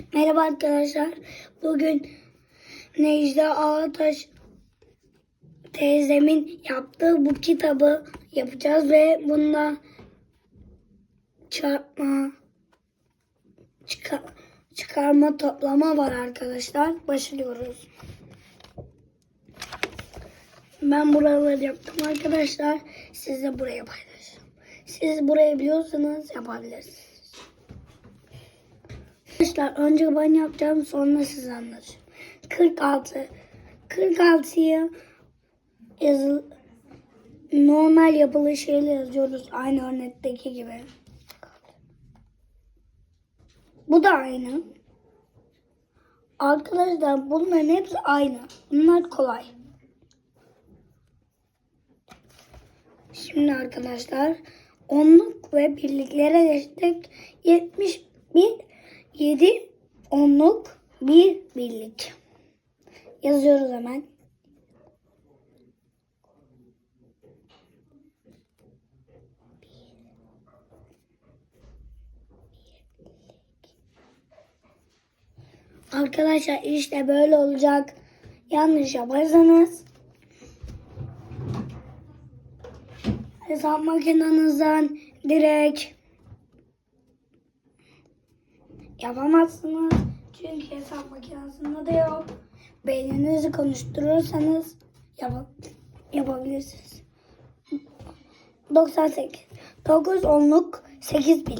Merhaba arkadaşlar. Bugün Necla Ağataş teyzemin yaptığı bu kitabı yapacağız ve bunda çarpma, çıkar, çıkarma, toplama var arkadaşlar. Başlıyoruz. Ben buraları yaptım arkadaşlar. Siz de buraya paylaşın. Siz burayı biliyorsanız yapabilirsiniz. Arkadaşlar önce ben yapacağım sonra siz anlatacağım. 46. 46'yı yazıl normal yapılı şeyle yazıyoruz. Aynı örnekteki gibi. Bu da aynı. Arkadaşlar bunların hepsi aynı. Bunlar kolay. Şimdi arkadaşlar onluk ve birliklere geçtik. 71 7 onluk bir birlik. Yazıyoruz hemen. Arkadaşlar işte böyle olacak. Yanlış yaparsanız hesap makinenizden direkt yapamazsınız. Çünkü hesap makinesinde de yok. Beyninizi konuşturursanız yap yapabilirsiniz. 98. 9 onluk 8 bil.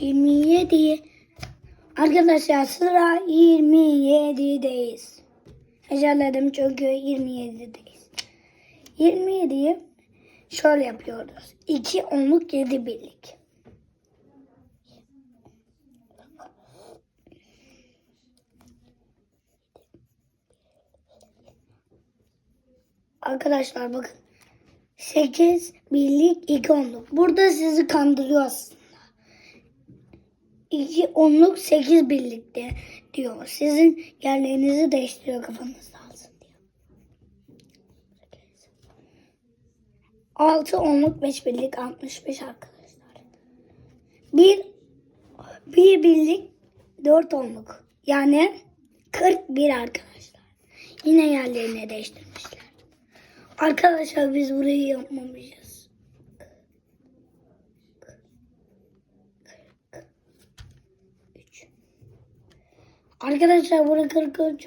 Yirmi yedi. Arkadaşlar sıra 27'deyiz. Hecelledim çünkü 27'deyiz. 27'yi şöyle yapıyoruz. 2 onluk 7 birlik. Arkadaşlar bakın. 8 birlik 2 onluk. Burada sizi kandırıyor aslında. 2 onluk 8 birlikte diyor. Sizin yerlerinizi değiştiriyor kafanızda alsın diyor. 6 onluk 5 birlik 65 arkadaşlar. 1 1 birlik 4 onluk. Yani 41 arkadaşlar. Yine yerlerini değiştirmişler. Arkadaşlar biz burayı yapmamışız. Arkadaşlar burada 43